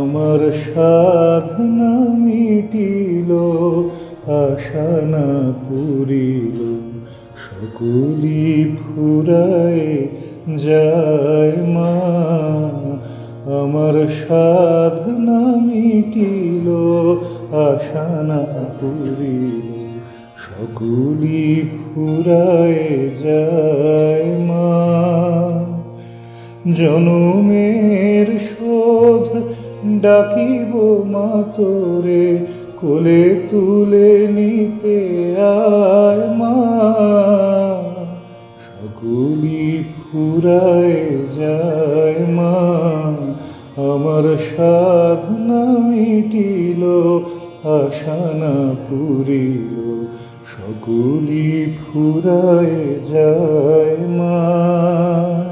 আমার সাধনা মিটিল, আশা না পুরিল, সকলি ফুরায় যায় মা, আমার সাধনা মিটিল, আশা না পুরিল, সকলি ফুরায় যায় মা। জনমের শোধ ডাকিব মা তোরে কোলে তুলে নিতে আয় মা। সকলি ফুরায় যায় মা, আমার সাধনা মিটিল, আশা না পুরিল সকলি ফুরায় যায় মা।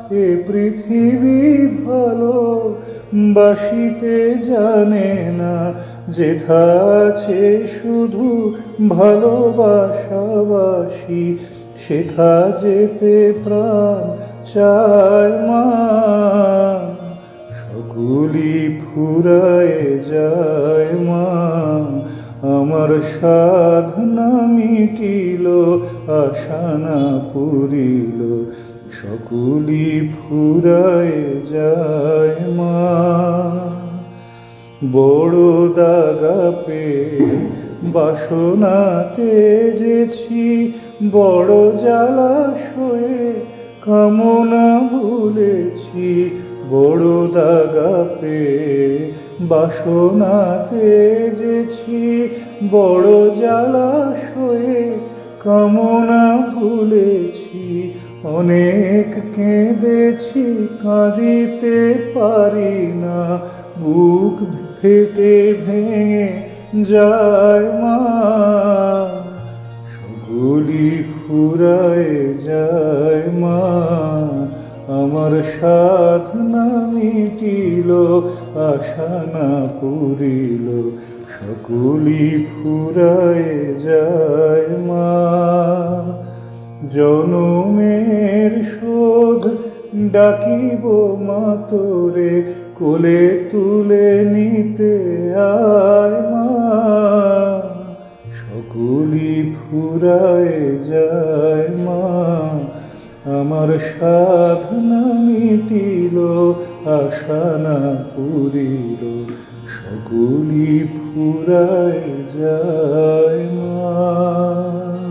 এ পৃথিবী ভালো, বাসিতে জানে না যেথা আছে শুধু ভালোবাসাবাসি। সেথা যেতে প্রাণ চায় মা। সকলি ফুরায় যায় মা। আমার সাধনা মিটিল আশানা পুরিল। সকলি ফুরায় যায় মা। বড় দাগা পে বাসনা তেজেছি বড় জলাশয়ে কামনা ভুলেছি। বড় দাগা পে বাসনা তেজেছি বড় জলাশয়ে কামনা ভুলেছি। অনেক কেঁদেছি, কাঁদিতে পারি না। বুক ফেটে ভেঙে যায় মা। সকলি ফুরায় যায় মা। আমার সাধনা মিটিল, আশা না পুরিল সকলি ফুরায় যায় মা। জনমের শোধ ডাকিব মা তোরে কোলে তুলে নিতে আয় মা। সকলি ফুরায় যায় মা। আমার সাধনা মিটিল, আশা না পুরিল, সকলি ফুরায় যায় মা।